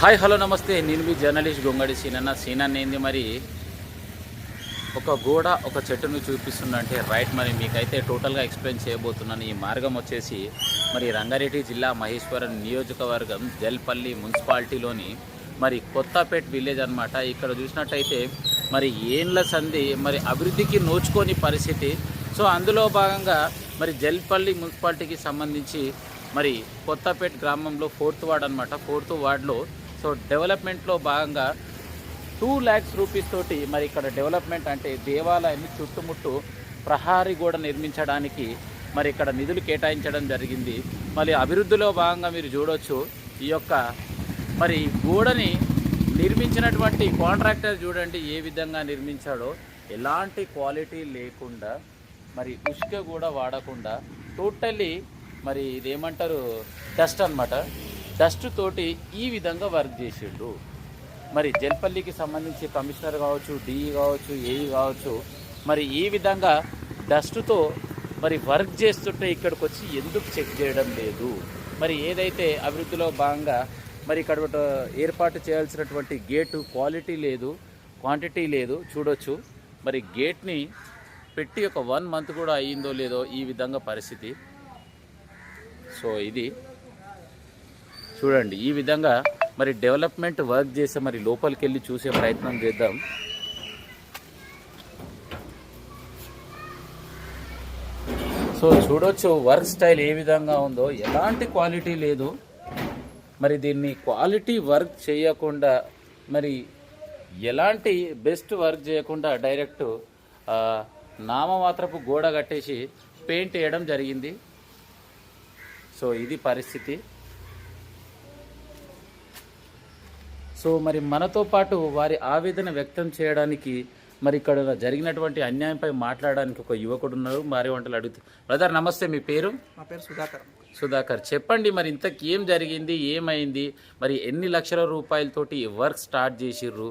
Hi hello నమస్తే. నేను మీ journalist గొంగడి సీనన్న. సీనన్న ఏంది మరి? ఒక గోడ ఒక చెట్టును చూపిస్తుందంటే రైట్ మరి. మీకైతే టోటల్గా ఎక్స్ప్లెయిన్ చేయబోతున్నాను. ఈ మార్గం వచ్చేసి మరి రంగారెడ్డి జిల్లా మహేశ్వరం నియోజకవర్గం జల్పల్లి మున్సిపాలిటీలోని మరి కొత్తపేట్ విలేజ్ అనమాట ఇక్కడ చూసినట్టయితే మరి ఏండ్ల సంధి మరి అభివృద్ధికి నోచుకోని పరిస్థితి. సో అందులో భాగంగా మరి జల్పల్లి మున్సిపాలిటీకి సంబంధించి మరి కొత్తపేట్ గ్రామంలో ఫోర్త్ వార్డ్ అనమాట ఫోర్త్ వార్డులో సో డెవలప్మెంట్లో భాగంగా టూ ల్యాక్స్ రూపీస్ తోటి మరి ఇక్కడ డెవలప్మెంట్ అంటే దేవాలయాన్ని చుట్టుముట్టు ప్రహారీ గోడ నిర్మించడానికి మరి ఇక్కడ నిధులు కేటాయించడం జరిగింది. మరి అభివృద్ధిలో భాగంగా మీరు చూడవచ్చు ఈ యొక్క మరి గోడని నిర్మించినటువంటి కాంట్రాక్టర్ చూడండి ఏ విధంగా నిర్మించాడో. ఎలాంటి క్వాలిటీ లేకుండా మరి ఉష్క కూడా వాడకుండా టోటల్లీ మరి ఇదేమంటారు డస్ట్ అన్నమాట. డస్ట్ తోటి ఈ విధంగా వర్క్ చేసిండు. మరి జల్పల్లికి సంబంధించి కమిషనర్ కావచ్చు డిఈ కావచ్చు ఏఈ కావచ్చు మరి ఈ విధంగా డస్ట్తో మరి వర్క్ చేస్తుంటే ఇక్కడికి వచ్చి ఎందుకు చెక్ చేయడం లేదు? మరి ఏదైతే అభివృద్ధిలో భాగంగా మరి ఇక్కడ ఏర్పాటు చేయాల్సినటువంటి గేటు క్వాలిటీ లేదు క్వాంటిటీ లేదు చూడొచ్చు. మరి గేట్ని పెట్టి ఒక వన్ మంత్ కూడా అయ్యిందో లేదో ఈ విధంగా పరిస్థితి. సో ఇది చూడండి ఈ విధంగా మరి డెవలప్మెంట్ వర్క్ చేసే మరి లోపలికి వెళ్ళి చూసే ప్రయత్నం చేద్దాం. సో చూడొచ్చు వర్క్ స్టైల్ ఏ విధంగా ఉందో. ఎలాంటి క్వాలిటీ లేదు. మరి దీన్ని క్వాలిటీ వర్క్ చేయకుండా మరి ఎలాంటి బెస్ట్ వర్క్ చేయకుండా డైరెక్ట్ నామమాత్రపు గోడ కట్టేసి పెయింట్ వేయడం జరిగింది. సో ఇది పరిస్థితి. సో మరి మనతో పాటు వారి ఆవేదన వ్యక్తం చేయడానికి మరి ఇక్కడ జరిగినటువంటి అన్యాయంపై మాట్లాడడానికి ఒక యువకుడు ఉన్నారు భార్య వంటలు అడుగుతూ. బ్రదర్ నమస్తే మీ పేరు? నా పేరు సుధాకర్. సుధాకర్ చెప్పండి మరి ఇంతకు ఏం జరిగింది ఏమైంది? మరి ఎన్ని లక్షల రూపాయలతోటి వర్క్ స్టార్ట్ చేసిర్రు?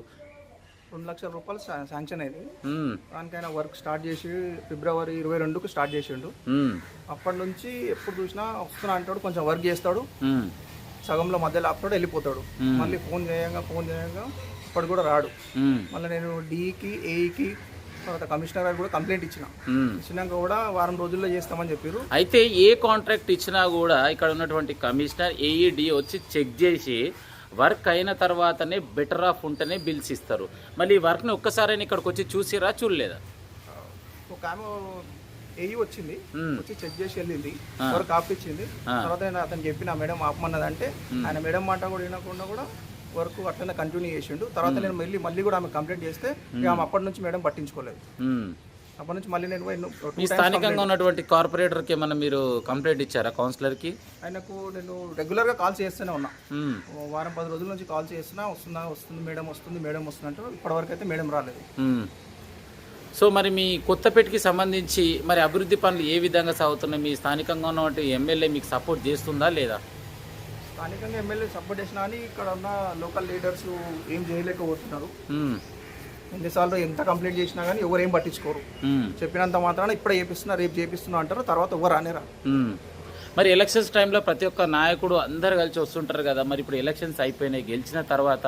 రెండు లక్షల రూపాయలు శాంక్షన్ అయింది. దానికైనా వర్క్ స్టార్ట్ చేసి ఫిబ్రవరి ఇరవై రెండుకు స్టార్ట్ చేసిండు. అప్పటి నుంచి ఎప్పుడు చూసినా వస్తున్నా అంటాడు కొంచెం వర్క్ చేస్తాడు. సగంలో మధ్యలో ఆపుతాడు వెళ్ళిపోతాడు. మళ్ళీ ఫోన్ చేయంగా ఫోన్ చేయంగా ఇప్పటి కూడా రాడు. మళ్ళీ నేను డీకి ఏఈకి తర్వాత కమిషనర్ గారికి కూడా కంప్లైంట్ ఇచ్చిన. ఇచ్చినాక కూడా వారం రోజుల్లో చేస్తామని చెప్పారు అయితే ఏ కాంట్రాక్ట్ ఇచ్చినా కూడా ఇక్కడ ఉన్నటువంటి కమిషనర్ ఏఈడి వచ్చి చెక్ చేసి వర్క్ అయిన తర్వాతనే బెటర్ ఆఫ్ ఉంటేనే బిల్స్ ఇస్తారు. మళ్ళీ ఈ వర్క్ని ఒక్కసారైనా ఇక్కడికి వచ్చి చూసిరా చూడలేదా? ఒక ఆమె ఏఈ వచ్చింది. మ్మ్. వచ్చి చెక్ చేసి వెళ్ళింది. వర్క్ ఆపిచ్చింది ఆ. తర్వాత నేను అతను చెప్పిన మేడం ఆపమన్నదంటే ఆయన మేడం మాట కూడా వినకుండా కూడా వర్క్ అట్లనే కంటిన్యూ చేసిండు. తర్వాత నేను మళ్ళీ మళ్ళీ కూడా ఆమె కంప్లైంట్ చేస్తే ఆమె అప్పటి నుంచి మేడం పట్టించుకోలేదు. అప్పటి నుంచి మళ్ళీ నేను మీ స్థానికంగా ఉన్నటువంటి కార్పొరేటర్కి ఏమన్నా మీరు కంప్లైంట్ ఇచ్చారా కౌన్సిలర్కి ఆయనకు నేను రెగ్యులర్గా కాల్స్ చేస్తూనే ఉన్నా. వారం పది రోజుల నుంచి కాల్ చేస్తున్నా వస్తుందా వస్తుంది మేడం వస్తుంది మేడం వస్తుంది అంటే ఇప్పటివరకు అయితే మేడం రాలేదు. సో మరి మీ కొత్తపేటకి సంబంధించి మరి అభివృద్ధి పనులు ఏ విధంగా సాగుతున్నాయి మీ స్థానికంగా ఉన్నటువంటి ఎమ్మెల్యే మీకు సపోర్ట్ చేస్తుందా లేదా స్థానికంగా ఎమ్మెల్యే సపోర్ట్ చేసినా అని ఇక్కడ ఉన్న లోకల్ లీడర్స్ ఏం చేయలేకపోతున్నారు. ఎన్నిసార్లు ఎంత కంప్లైంట్ చేసినా కానీ ఎవరు ఏం పట్టించుకోరు. చెప్పినంత మాత్రాన ఇప్పుడే చేపిస్తున్నా రేపు చేపిస్తున్నా అంటారు తర్వాత ఎవరు అనేరా మ్మ్. మరి ఎలక్షన్స్ టైంలో ప్రతి ఒక్క నాయకుడు అందరు కలిసి వస్తుంటారు కదా మరి ఇప్పుడు ఎలక్షన్స్ అయిపోయినాయి గెలిచిన తర్వాత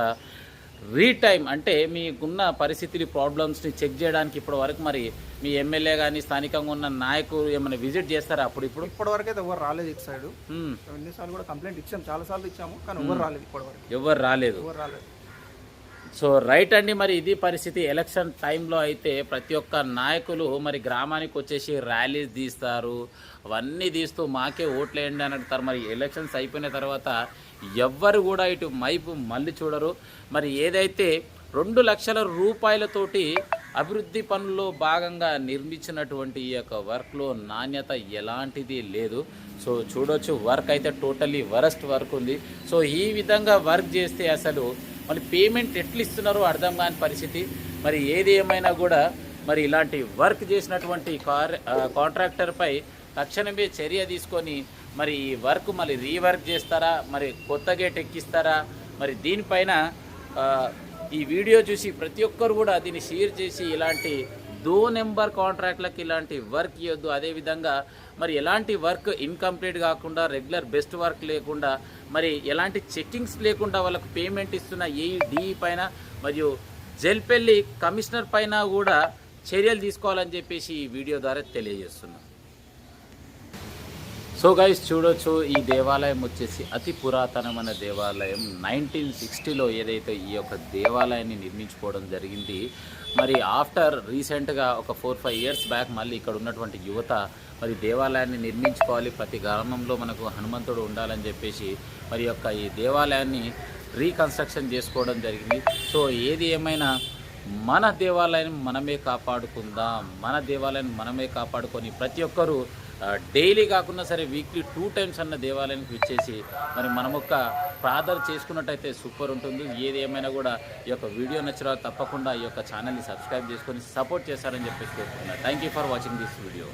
రీ టైం అంటే మీకున్న పరిస్థితులు ప్రాబ్లమ్స్ని చెక్ చేయడానికి ఇప్పటి వరకు మరి మీ ఎమ్మెల్యే కానీ స్థానికంగా ఉన్న నాయకులు ఏమైనా విజిట్ చేస్తారా అప్పుడు ఇప్పుడు? ఇప్పటివరకు అయితే ఎవరు రాలేదు ఇటు సైడ్. ఎన్నిసార్లు కూడా కంప్లైంట్ ఇచ్చాము చాలా సార్లు ఇచ్చాము కానీ ఎవరు రాలేదు ఇప్పటివరకు ఎవరు రాలేదు. ఎవరు రాలేదు. సో రైట్ అండి మరి ఇది పరిస్థితి. ఎలక్షన్ టైంలో అయితే ప్రతి ఒక్క నాయకులు మరి గ్రామానికి వచ్చేసి ర్యాలీస్ తీస్తారు. అవన్నీ తీస్తూ మాకే ఓట్లేయండి అని అంటారు మరి ఎలక్షన్స్ అయిపోయిన తర్వాత ఎవ్వరు కూడా ఇటు మైపు మళ్ళీ చూడరు. మరి ఏదైతే రెండు లక్షల రూపాయలతోటి అభివృద్ధి పనుల్లో భాగంగా నిర్మించినటువంటి ఈ యొక్క వర్క్లో నాణ్యత ఎలాంటిది లేదు. సో చూడొచ్చు వర్క్ అయితే టోటలీ వరస్ట్ వర్క్ ఉంది. సో ఈ విధంగా వర్క్ చేస్తే అసలు మళ్ళీ పేమెంట్ ఎట్లు ఇస్తున్నారో అర్థం కాని పరిస్థితి. మరి ఏది ఏమైనా కూడా మరి ఇలాంటి వర్క్ చేసినటువంటి కార్ కాంట్రాక్టర్పై తక్షణమే చర్య తీసుకొని మరి ఈ వర్క్ మళ్ళీ రీవర్క్ చేస్తారా? మరి కొత్త గేట్ ఎక్కిస్తారా? మరి దీనిపైన ఈ వీడియో చూసి ప్రతి ఒక్కరు కూడా దీన్ని షేర్ చేసి ఇలాంటి దో నెంబర్ కాంట్రాక్ట్లకు ఇలాంటి వర్క్ ఇవ్వద్దు అదేవిధంగా మరి ఎలాంటి వర్క్ ఇన్కంప్లీట్ కాకుండా రెగ్యులర్ బెస్ట్ వర్క్ లేకుండా మరి ఎలాంటి చెక్కింగ్స్ లేకుండా వాళ్ళకు పేమెంట్ ఇస్తున్న ఏఈడిఈ పైన మరియు జల్పెల్లి కమిషనర్ పైన కూడా చర్యలు తీసుకోవాలని చెప్పేసి ఈ వీడియో ద్వారా తెలియజేస్తున్నాం. సో గైస్ చూడొచ్చు ఈ దేవాలయం వచ్చేసి అతి పురాతనమైన దేవాలయం. నైన్టీన్ సిక్స్టీలో ఏదైతే ఈ యొక్క దేవాలయాన్ని నిర్మించుకోవడం జరిగింది మరి ఆఫ్టర్ రీసెంట్గా ఒక ఫోర్ ఫైవ్ ఇయర్స్ బ్యాక్ మళ్ళీ ఇక్కడ ఉన్నటువంటి యువత మరి దేవాలయాన్ని నిర్మించుకోవాలి. ప్రతి గ్రామంలో మనకు హనుమంతుడు ఉండాలని చెప్పేసి మరి యొక్క ఈ దేవాలయాన్ని రీకన్స్ట్రక్షన్ చేసుకోవడం జరిగింది. సో ఏది ఏమైనా మన దేవాలయం మనమే కాపాడుకుందాం మన దేవాలయం మనమే కాపాడుకొని ప్రతి ఒక్కరూ డైలీ కాకుండా సరే వీక్లీ టూ టైమ్స్ అన్న దేవాలయానికి విచ్చేసి మరి మనం ఒక్క ప్రార్థన చేసుకున్నట్టయితే సూపర్ ఉంటుంది. ఏది ఏమైనా కూడా ఈ యొక్క వీడియో నచ్చిన తప్పకుండా ఈ యొక్క ఛానల్ని సబ్స్క్రైబ్ చేసుకొని సపోర్ట్ చేస్తారని చెప్పేసి కోరుకుంటున్నాను thank you for watching this video